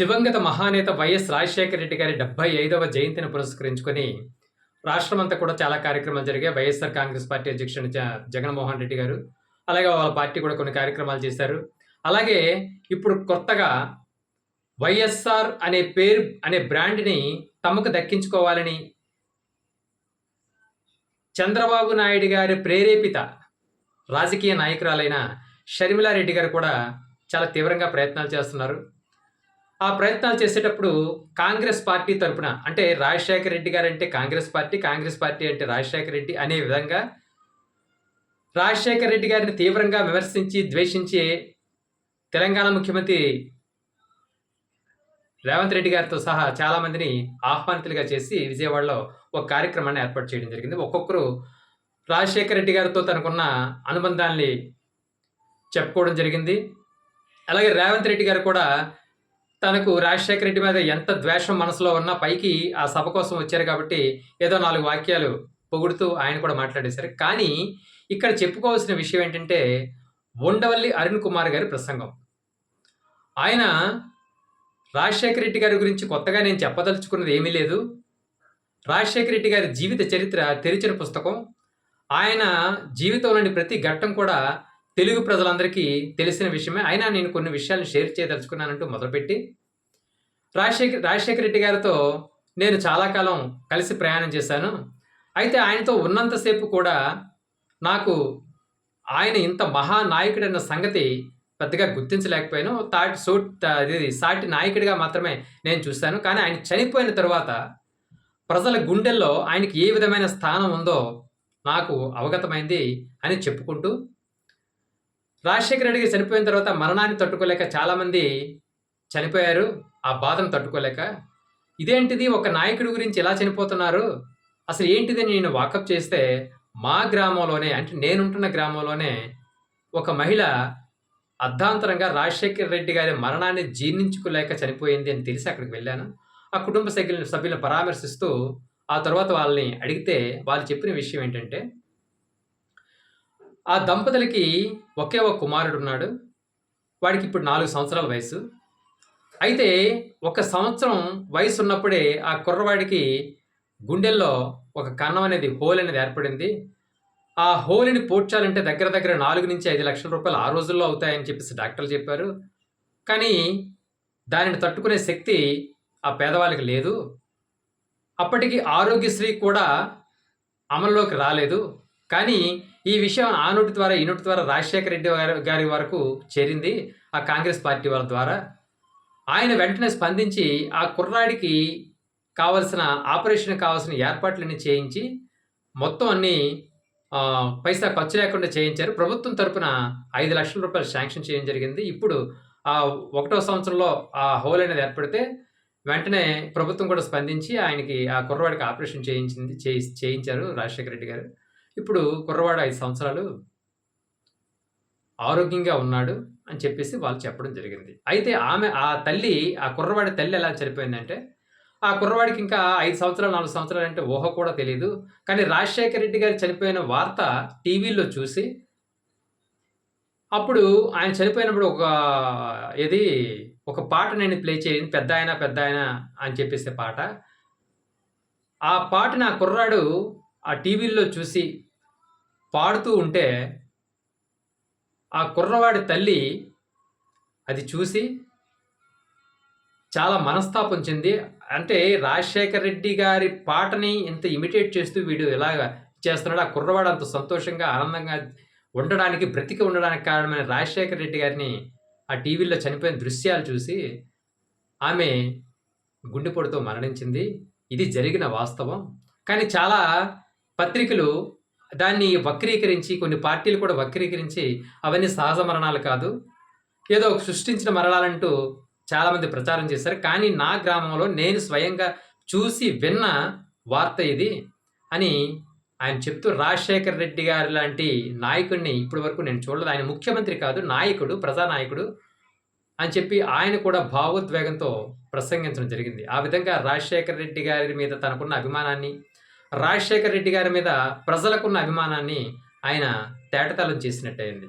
దివంగత మహానేత వైఎస్ రాజశేఖర రెడ్డి గారి డెబ్బై ఐదవ జయంతిని పురస్కరించుకొని రాష్ట్రమంతా కూడా చాలా కార్యక్రమాలు జరిగాయి. వైఎస్ఆర్ కాంగ్రెస్ పార్టీ అధ్యక్షుడు జగన్మోహన్ రెడ్డి గారు అలాగే వాళ్ళ పార్టీ కూడా కొన్ని కార్యక్రమాలు చేశారు. అలాగే ఇప్పుడు కొత్తగా వైఎస్ఆర్ అనే పేరు అనే బ్రాండ్ని తమకు దక్కించుకోవాలని చంద్రబాబు నాయుడు గారి ప్రేరేపిత రాజకీయ నాయకురాలైన షర్మిలారెడ్డి గారు కూడా చాలా తీవ్రంగా ప్రయత్నాలు చేస్తున్నారు. ఆ ప్రయత్నాలు చేసేటప్పుడు కాంగ్రెస్ పార్టీ తరపున అంటే రాజశేఖర రెడ్డి గారు అంటే కాంగ్రెస్ పార్టీ కాంగ్రెస్ పార్టీ అంటే రాజశేఖర రెడ్డి అనే విధంగా రాజశేఖర రెడ్డి గారిని తీవ్రంగా విమర్శించి ద్వేషించి తెలంగాణ ముఖ్యమంత్రి రేవంత్ రెడ్డి గారితో సహా చాలామందిని ఆహ్వానితులుగా చేసి విజయవాడలో ఒక కార్యక్రమాన్ని ఏర్పాటు చేయడం జరిగింది. ఒక్కొక్కరు రాజశేఖర రెడ్డి గారితో తనకున్న అనుబంధాన్ని చెప్పుకోవడం జరిగింది. అలాగే రేవంత్ రెడ్డి గారు కూడా తనకు రాజశేఖర రెడ్డి మీద ఎంత ద్వేషం మనసులో ఉన్నా పైకి ఆ సభ కోసం వచ్చారు కాబట్టి ఏదో నాలుగు వాక్యాలు పొగుడుతూ ఆయన కూడా మాట్లాడేశారు. కానీ ఇక్కడ చెప్పుకోవాల్సిన విషయం ఏంటంటే ఉండవల్లి అరుణ్ కుమార్ గారి ప్రసంగం. ఆయన రాజశేఖర రెడ్డి గారి గురించి కొత్తగా నేను చెప్పదలుచుకున్నది ఏమీ లేదు. రాజశేఖర రెడ్డి గారి జీవిత చరిత్ర తెరిచిన పుస్తకం. ఆయన జీవితంలోని ప్రతి ఘట్టం కూడా తెలుగు ప్రజలందరికీ తెలిసిన విషయమే. అయినా నేను కొన్ని విషయాలను షేర్ చేయదలుచుకున్నానంటూ మొదలుపెట్టి రాజశేఖర్ రాజశేఖర రెడ్డి గారితో నేను చాలా కాలం కలిసి ప్రయాణం చేశాను. అయితే ఆయనతో ఉన్నంతసేపు కూడా నాకు ఆయన ఇంత మహానాయకుడన్న సంగతి పెద్దగా గుర్తించలేకపోయాను. తాటి సో ఇది సాటి నాయకుడిగా మాత్రమే నేను చూశాను. కానీ ఆయన చనిపోయిన తర్వాత ప్రజల గుండెల్లో ఆయనకి ఏ విధమైన స్థానం ఉందో నాకు అవగతమైంది అని చెప్పుకుంటూ రాజశేఖర రెడ్డి చనిపోయిన తర్వాత మరణాన్ని తట్టుకోలేక చాలామంది చనిపోయారు ఆ బాధను తట్టుకోలేక ఇదేంటిది? ఒక నాయకుడి గురించి ఎలా చనిపోతున్నారు? అసలు ఏంటిది నేను వాకప్ చేస్తే మా గ్రామంలోనే అంటే నేనుంటున్న గ్రామంలోనే ఒక మహిళ అర్ధాంతరంగా రాజశేఖర్ రెడ్డి గారి మరణాన్ని జీర్ణించుకోలేక చనిపోయింది అని తెలిసి అక్కడికి వెళ్ళాను. ఆ కుటుంబ సభ్యులను సభ్యులను పరామర్శిస్తూ ఆ తర్వాత వాళ్ళని అడిగితే వాళ్ళు చెప్పిన విషయం ఏంటంటే ఆ దంపతులకి ఒకే ఒక కుమారుడు ఉన్నాడు వాడికి ఇప్పుడు నాలుగు సంవత్సరాల వయసు. అయితే ఒక సంవత్సరం వయసు ఉన్నప్పుడే ఆ కుర్రవాడికి గుండెల్లో ఒక కన్నం అనేది హోల్ అనేది ఏర్పడింది. ఆ హోల్ని పోడ్చాలంటే దగ్గర దగ్గర నాలుగు నుంచి ఐదు లక్షల రూపాయలు ఆ రోజుల్లో అవుతాయని చెప్పేసి డాక్టర్లు చెప్పారు. కానీ దానిని తట్టుకునే శక్తి ఆ పేదవాళ్ళకి లేదు. అప్పటికి ఆరోగ్యశ్రీ కూడా అమలులోకి రాలేదు. కానీ ఈ విషయం ఆ నోటి ద్వారా ఈ నోటి ద్వారా రాజశేఖర రెడ్డి గారి గారి వరకు చేరింది ఆ కాంగ్రెస్ పార్టీ వాళ్ళ ద్వారా. ఆయన వెంటనే స్పందించి ఆ కుర్రాడికి కావలసిన ఆపరేషన్ కావాల్సిన ఏర్పాట్లన్నీ చేయించి మొత్తం అన్నీ పైసా ఖర్చు లేకుండా చేయించారు. ప్రభుత్వం తరపున ఐదు లక్షల రూపాయలు శాంక్షన్ చేయడం జరిగింది. ఇప్పుడు ఆ ఒకటో సంవత్సరంలో ఆ హోల్ అనేది ఏర్పడితే వెంటనే ప్రభుత్వం కూడా స్పందించి ఆయనకి ఆ కుర్రవాడికి ఆపరేషన్ చేయించింది చేయి చేయించారు రాజశేఖర రెడ్డి గారు. ఇప్పుడు కుర్రవాడు ఐదు సంవత్సరాలు ఆరోగ్యంగా ఉన్నాడు అని చెప్పేసి వాళ్ళు చెప్పడం జరిగింది. అయితే ఆమె ఆ తల్లి ఆ కుర్రవాడి తల్లి ఎలా చనిపోయిందంటే ఆ కుర్రవాడికి ఇంకా ఐదు సంవత్సరాలు నాలుగు సంవత్సరాలు అంటే ఊహ కూడా తెలియదు కానీ రాజశేఖర రెడ్డి గారు చనిపోయిన వార్త టీవీలో చూసి అప్పుడు ఆయన చనిపోయినప్పుడు ఒక ఏది ఒక పాట నేను ప్లే చేయండి పెద్ద ఆయన పెద్ద ఆయన అని చెప్పేసే పాట. ఆ పాటను ఆ కుర్రాడు ఆ టీవీల్లో చూసి పాడుతూ ఉంటే ఆ కుర్రవాడి తల్లి అది చూసి చాలా మనస్తాపం చెంది అంటే రాజశేఖర రెడ్డి గారి పాటని ఇంత ఇమిటేట్ చేస్తూ వీడు ఇలాగ చేస్తున్నాడు. ఆ కుర్రవాడు అంత సంతోషంగా ఆనందంగా ఉండడానికి బ్రతికి ఉండడానికి కారణమైన రాజశేఖర రెడ్డి గారిని ఆ టీవీలో చనిపోయిన దృశ్యాలు చూసి ఆమె గుండెపోటుతో మరణించింది. ఇది జరిగిన వాస్తవం. కానీ చాలా పత్రికలు దాన్ని వక్రీకరించి కొన్ని పార్టీలు కూడా వక్రీకరించి అవన్నీ సహజ మరణాలు కాదు. ఏదో ఒక సృష్టించిన మరణాలంటూ చాలామంది ప్రచారం చేశారు. కానీ నా గ్రామంలో నేను స్వయంగా చూసి విన్న వార్త ఇది అని ఆయన చెప్తూ రాజశేఖర్ రెడ్డి గారి లాంటి నాయకుడిని ఇప్పటి వరకు నేను చూడలేదు. ఆయన ముఖ్యమంత్రి కాదు నాయకుడు ప్రజానాయకుడు అని చెప్పి ఆయన కూడా భావోద్వేగంతో ప్రసంగించడం జరిగింది. ఆ విధంగా రాజశేఖర్ రెడ్డి గారి మీద తనకున్న అభిమానాన్ని రాజశేఖర్ రెడ్డి గారి మీద ప్రజలకున్న అభిమానాన్ని ఆయన తేటతలం చేసినట్టయింది.